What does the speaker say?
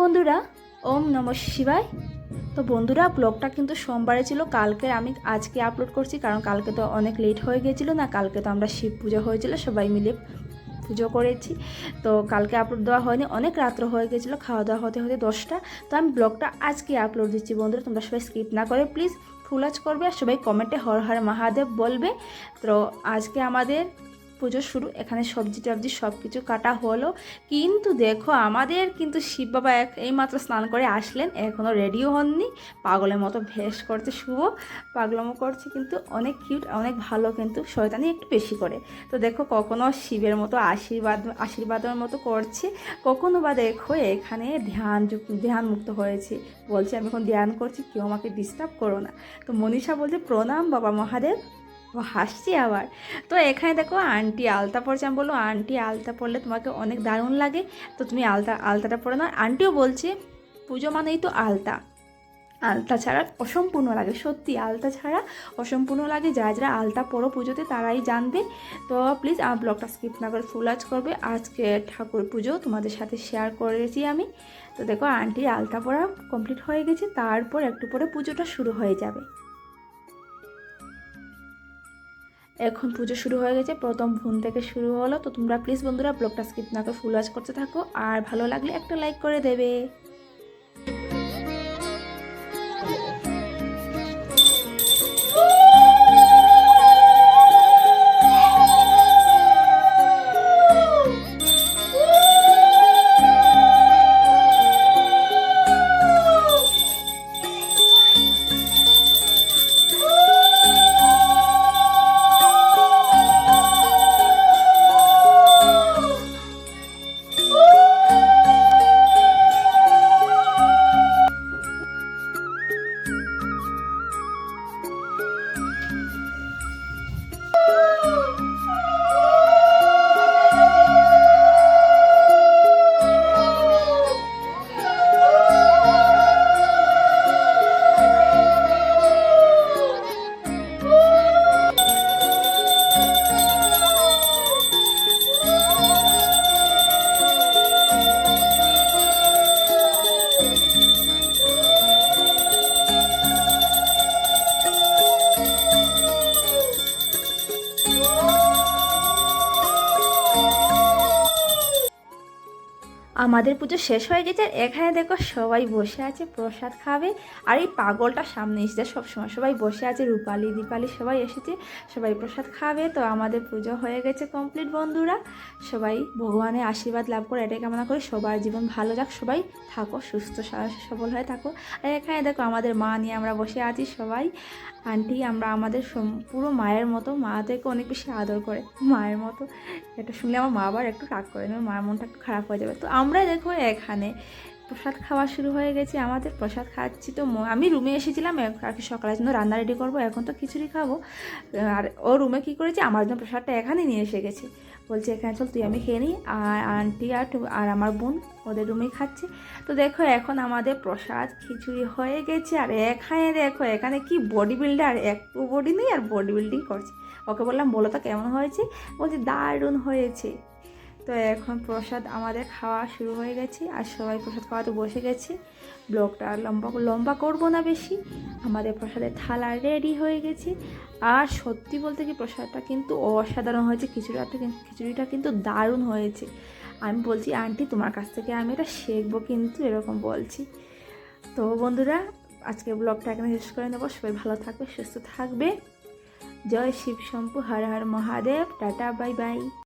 বন্ধুরা, ওম নম শিবায়। তো বন্ধুরা, ব্লগটা কিন্তু সোমবারে ছিল, কালকে আমি আজকে আপলোড করছি, কারণ কালকে তো অনেক লেট হয়ে গেছিল না, কালকে তো আমরা শিব পুজো হয়েছিল, সবাই মিলে পুজো করেছি। তো কালকে আপলোড দেওয়া হয়নি, অনেক রাত্র হয়ে গেছিল, খাওয়া দাওয়া হতে হতে দশটা। তো আমি ব্লগটা আজকে আপলোড দিচ্ছি বন্ধুরা, তোমরা সবাই স্কিপ না করে প্লিজ ফুল ফুলাজ করবে, আর সবাই কমেন্টে হর হর মহাদেব বলবে। তো আজকে আমাদের পুজো শুরু, এখানে সবজি টবজি সব কিছু কাটা হলো। কিন্তু দেখো, আমাদের কিন্তু শিব বাবা এক এইমাত্র স্নান করে আসলেন এখনও রেডিও হননি। পাগলের মতো ভেস করতে শুভ, পাগলামো করছে কিন্তু অনেক কিউট অনেক ভালো কিন্তু, শয়তানি একটু বেশি করে। তো দেখো, কখনো শিবের মতো আশীর্বাদ আশীর্বাদের মতো করছে, কখনো বা দেখো এখানে ধ্যান ধ্যান মুক্ত হয়েছে। বলছে, আমি এখন ধ্যান করছি, কেউ আমাকে ডিস্টার্ব করো না। তো মনীষা বলছে, প্রণাম বাবা মহাদেব। ও, হাসছি আবার। তো এখানে দেখো আন্টি আলতা পরছে আমি বলল আন্টি, আলতা পরলে তোমাকে অনেক দারুণ লাগে। তো তুমি আলতা, আলতাটা পরে না আন্টিও বলছে, পুজো মানেই তো আলতা। আলতা ছাড়া অসম্পূর্ণ লাগে। সত্যি, আলতা ছাড়া অসম্পূর্ণ লাগে। যারা যারা আলতা পরো পুজোতে, তারাই জানবে। তো প্লিজ আমার ব্লগটা স্কিপ না করে ফুল আজ করবে। আজকে ঠাকুর পুজো তোমাদের সাথে শেয়ার করেছি আমি। তো দেখো, আন্টির আলতা পরা কমপ্লিট হয়ে গেছে। তারপর একটু পরে পুজোটা শুরু হয়ে যাবে। এখন পুজো শুরু হয়ে গেছে, প্রথম ভুন থেকে শুরু হলো। তো তোমরা প্লিজ বন্ধুরা ব্লগটা স্কিপ না করে ফুল ওয়াচ করতে থাকো। আর ভালো লাগলে একটা লাইক করে দেবে। আমাদের পুজো শেষ হয়ে গেছে। আর এখানে দেখো সবাই বসে আছে, প্রসাদ খাবে। আর এই পাগলটা সামনে এসেছে সবসময়। সবাই বসে আছে, রূপালি, দীপালি সবাই এসেছে, সবাই প্রসাদ খাবে। তো আমাদের পুজো হয়ে গেছে কমপ্লিট বন্ধুরা। সবাই ভগবানের আশীর্বাদ লাভ করে, এটাই কামনা করি। সবার জীবন ভালো যাক, সবাই থাকো, সুস্থ সবল হয়ে থাকো। আর এখানে দেখো আমাদের মা নিয়ে আমরা বসে আছি সবাই। আন্টি আমরা আমাদের পুরো মায়ের মতো। মা থেকে অনেক বেশি আদর করে, মায়ের মতো। এটা শুনলে আমার মা আবার একটু রাগ করে নেবে মায়ের মনটা একটু খারাপ হয়ে যাবে। তো আমরা দেখো এখানে প্রসাদ খাওয়া শুরু হয়ে গেছে, আমাদের প্রসাদ খাচ্ছি তো আমি রুমে এসেছিলাম এক- কি সকালের জন্য রান্না রেডি করব, এখন তো খিচুড়ি খাব। আর ও রুমে কী করেছে, আমার জন্য প্রসাদটা এখানে নিয়ে এসে গেছে। বলছে, এখানে চল, তুই আমি খেয়ে নিই। আর আন্টি আর আর আমার বোন ওদের রুমেই খাচ্ছে। তো দেখো, এখন আমাদের প্রসাদ খিচুড়ি হয়ে গেছে। আর এখানে দেখো, এখানে কি বডি বিল্ডার একটু বডি নেই আর বডি বিল্ডিং করছে। ওকে বললাম, বলো তো কেমন হয়েছে? বলছে, দারুণ হয়েছে। তো এখন প্রসাদ আমাদের খাওয়া শুরু হয়ে গেছে আর সবাই প্রসাদ খাওয়াতে বসে গেছে। ব্লগটা আর লম্বা লম্বা করব না বেশি। আমাদের প্রসাদের থালা রেডি হয়ে গেছে। আর সত্যি বলতে কি প্রসাদটা কিন্তু অসাধারণ হয়েছে। খিচুড়িটা কিন্তু- খিচুড়িটা কিন্তু দারুণ হয়েছে। আমি বলছি, আন্টি, তোমার কাছ থেকে আমি এটা শিখব কিন্তু, এরকম বলছি। তো বন্ধুরা আজকে ব্লগটা এখানে শেষ করে নেব। সবাই ভালো থাকবে, সুস্থ থাকবে। জয় Shiv Shambhu Har Har Mahadev. Tata, bye bye.